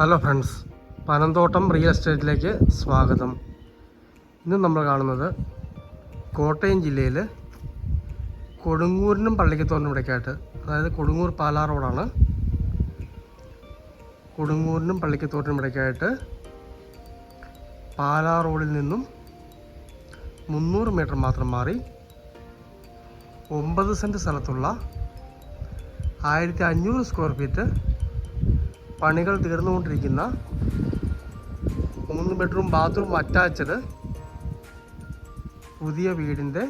Hello friends Panamthottam real എസ്റ്റേറ്റിലേക്ക് സ്വാഗതം. ഇന്ന് നമ്മൾ കാണുന്നത് കോട്ടയം ജില്ലയിൽ കൊടുങ്ങൂരിനും പള്ളിക്കത്തോറിനും ഇടയ്ക്കായിട്ട് അതായത് കൊടുങ്ങൂർ പാലാ റോഡാണ്. കൊടുങ്ങൂരിനും പള്ളിക്കത്തോറിനും ഇടയ്ക്കായിട്ട് പാലാ റോഡിൽ നിന്നും മുന്നൂറ് മീറ്റർ മാത്രം മാറി ഒമ്പത് സെന്റ് സ്ഥലത്തുള്ള ആയിരത്തി അഞ്ഞൂറ് സ്ക്വയർ ഫീറ്റ് പണികൾ തീർന്നുകൊണ്ടിരിക്കുന്ന മൂന്ന് ബെഡ്റൂം ബാത്റൂം അറ്റാച്ച്ഡ് പുതിയ വീടിന്റെ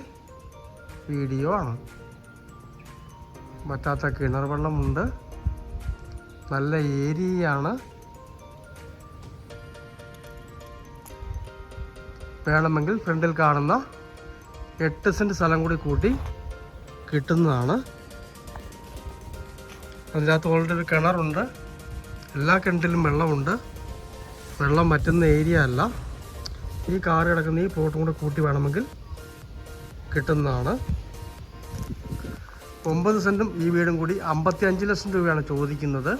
വീഡിയോ ആണ്. പറ്റാത്ത കിണർ വെള്ളമുണ്ട് നല്ല ഏരിയയാണ്. വേണമെങ്കിൽ ഫ്രണ്ടിൽ കാണുന്ന എട്ട് സെന്റ് സ്ഥലം കൂടി കൂട്ടി കിട്ടുന്നതാണ്. അതിനകത്ത് ഓൾറെഡി ഒരു കിണറുണ്ട്. എല്ലാ കിണറ്റിലും വെള്ളമുണ്ട്. വെള്ളം പറ്റുന്ന ഏരിയ അല്ല. ഈ കാർ കിടക്കുന്ന ഈ പ്ലോട്ടും കൂടെ കൂട്ടി വേണമെങ്കിൽ കിട്ടുന്നതാണ്. ഒമ്പത് സെന്റും ഈ വീടും കൂടി അമ്പത്തി അഞ്ച് ലക്ഷം രൂപയാണ് ചോദിക്കുന്നത്.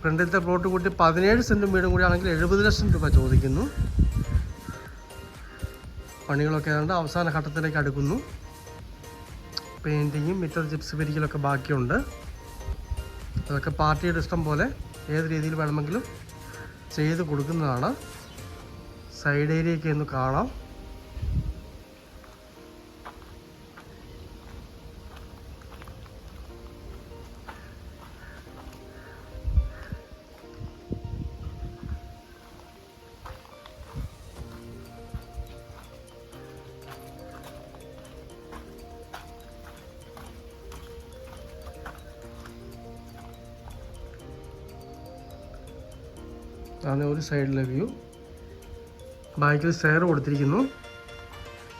ഫ്രണ്ടിലത്തെ പ്ലോട്ട് കൂട്ടി പതിനേഴ് സെന്റും വീടും കൂടി ആണെങ്കിൽ എഴുപത് ലക്ഷം രൂപ ചോദിക്കുന്നു. പണികളൊക്കെ ഏതാണ്ട് അവസാന ഘട്ടത്തിലേക്ക് അടുക്കുന്നു. പെയിന്റിങ്ങും മിറ്റർ ചിപ്സ് പിരിക്കലൊക്കെ ബാക്കിയുണ്ട്. അതൊക്കെ പാർട്ടിയുടെ ഇഷ്ടം പോലെ ഏത് രീതിയിൽ വേണമെങ്കിലും ചെയ്ത് കൊടുക്കുന്നതാണ്. സൈഡ് ഏരിയയൊക്കെ ഒന്ന് കാണാം. അതാണ് ഒരു സൈഡിലെ വ്യൂ. ബാക്കിൽ സ്റ്റെയർ കൊടുത്തിരിക്കുന്നു.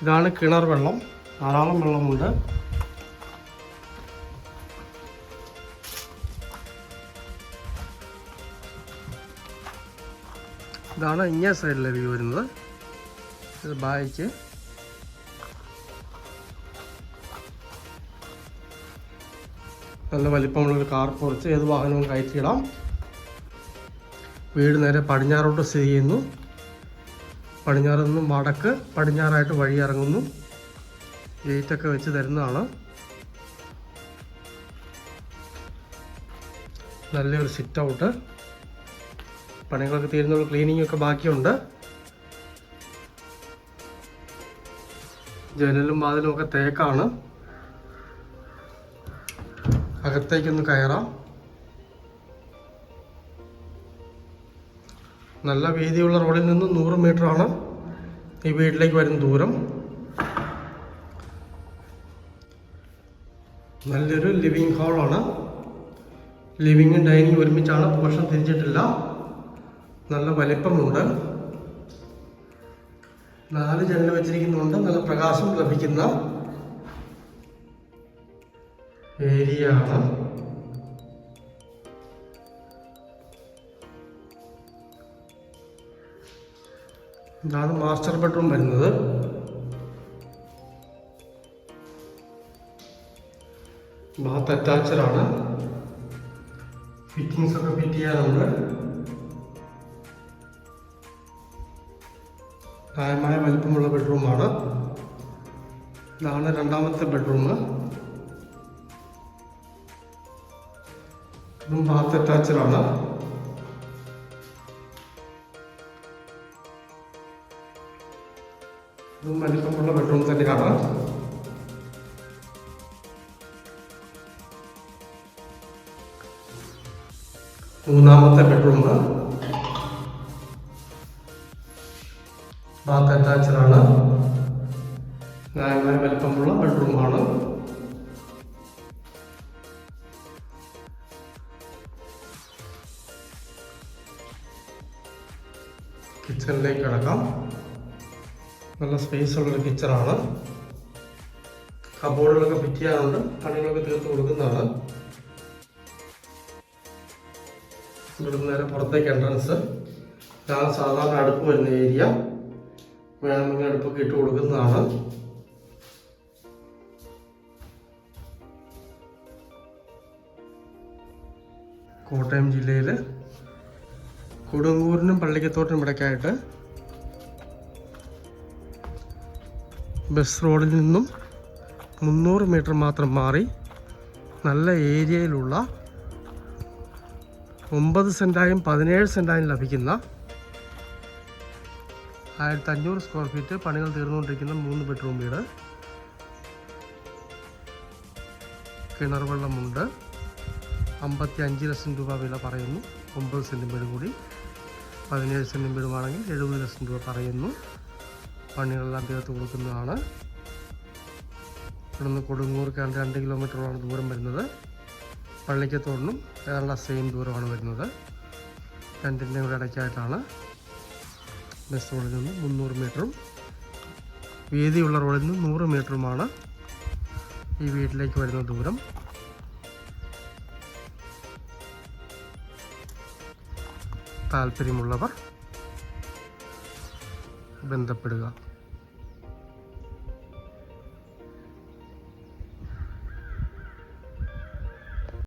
ഇതാണ് കിണർ വെള്ളം. ധാരാളം വെള്ളമുണ്ട്. ഇതാണ് ഇങ്ങേ സൈഡിലെ വ്യൂ വരുന്നത്. ഇത് ബായ്ക്ക്. നല്ല വലിപ്പമുള്ളൊരു കാർ കുറച്ച് ഏത് വാഹനവും കയറ്റിയിടാം. വീട് നേരെ പടിഞ്ഞാറോട്ട് സ്ഥിതി ചെയ്യുന്നു. പടിഞ്ഞാറ് നിന്നും വടക്ക് പടിഞ്ഞാറായിട്ട് വഴി ഇറങ്ങുന്നു. ഗേറ്റൊക്കെ വെച്ച് തരുന്നതാണ്. നല്ലൊരു സിറ്റ് ഔട്ട് പണികളൊക്കെ തീരുന്ന ക്ലീനിങ് ഒക്കെ ബാക്കിയുണ്ട്. ജനലും വാതിലും ഒക്കെ തേക്കാണ്. അകത്തേക്കൊന്ന് കയറാം. നല്ല വീതിയുള്ള റോഡിൽ നിന്ന് നൂറ് മീറ്ററാണ് ഈ വീട്ടിലേക്ക് വരുന്ന ദൂരം. നല്ലൊരു ലിവിങ് ഹാളാണ്. ലിവിങ്ങും ഡൈനിങ് ഒരുമിച്ചാണ് പോർഷൻ തിരിച്ചിട്ടില്ല. നല്ല വലിപ്പമുണ്ട്. നാല് ജനൽ വെച്ചിരിക്കുന്നുണ്ട്. നല്ല പ്രകാശം ലഭിക്കുന്ന ഏരിയ ആണ് ഇതാണ് മാസ്റ്റർ ബെഡ്റൂം വരുന്നത്. ബാത്ത് അറ്റാച്ച്ഡ് ആണ്. ഫിറ്റിങ്സ് ഒക്കെ ഫിറ്റ് ചെയ്യാറുണ്ട് പ്രായമായ വലിപ്പമുള്ള ബെഡ്റൂമാണ് ഇതാണ് രണ്ടാമത്തെ ബെഡ്റൂം ഇതും ബാത്ത് അറ്റാച്ച്ഡ് ഇതും വലിപ്പമുള്ള ബെഡ്റൂം തന്നെയാണ് മൂന്നാമത്തെ ബെഡ്റൂം ബാത്ത് അറ്റാച്ചഡാണ് ന്യായമായ വലിപ്പമുള്ള ബെഡ്റൂമാണ് കിച്ചണിലേക്ക് കിടക്കാം. നല്ല സ്പേസ് ഉള്ളൊരു കിച്ചണാണ് കബോർഡുകളൊക്കെ ഫിറ്റ് ചെയ്യാറുണ്ട് പണികളൊക്കെ തീർത്ത് കൊടുക്കുന്നതാണ്. ഇവിടുന്ന് നേരെ പുറത്തേക്ക് എൻട്രൻസ് ഇതാണ് സാധാരണ അടുപ്പ് വരുന്ന ഏരിയ വേണമെങ്കിൽ അടുപ്പൊക്കെ ഇട്ട് കൊടുക്കുന്നതാണ്. കോട്ടയം ജില്ലയിൽ കൊടുങ്ങൂരിനും പള്ളിക്കത്തോട്ടിനും ഇടയ്ക്കായിട്ട് ബസ് റോഡിൽ നിന്നും മുന്നൂറ് മീറ്റർ മാത്രം മാറി നല്ല ഏരിയയിലുള്ള ഒമ്പത് സെന്റായും പതിനേഴ് സെന്റായും ലഭിക്കുന്ന ആയിരത്തി അഞ്ഞൂറ് സ്ക്വയർ ഫീറ്റ് പണികൾ തീർന്നുകൊണ്ടിരിക്കുന്ന മൂന്ന് ബെഡ്റൂം വീട്. കിണർ വെള്ളമുണ്ട്. അമ്പത്തി അഞ്ച് ലക്ഷം രൂപ വില പറയുന്നു. ഒമ്പത് സെന്റും വീടും കൂടി. പതിനേഴ് സെന്റും വീടുമാണെങ്കിൽ എഴുപത് ലക്ഷം രൂപ പറയുന്നു. പണികളെല്ലാം തീർത്ത് കൊടുക്കുന്നതാണ്. ഇവിടുന്ന് കൊടുങ്ങൂർക്കാണ് രണ്ട് കിലോമീറ്ററോളം ദൂരം വരുന്നത്. പള്ളിക്കത്തോടിനും ഏതാണ്ട് സെയിം ദൂരമാണ് വരുന്നത്. രണ്ടിന്റെ കൂടെ ഇടയ്ക്കായിട്ടാണ് ബസ് റോഡിൽ നിന്ന് മുന്നൂറ് മീറ്ററും വീതിയുള്ള റോഡിൽ നിന്ന് നൂറ് മീറ്ററുമാണ് ഈ വീട്ടിലേക്ക് വരുന്ന ദൂരം. താല്പര്യമുള്ളവർ ബന്ധപ്പെടുക.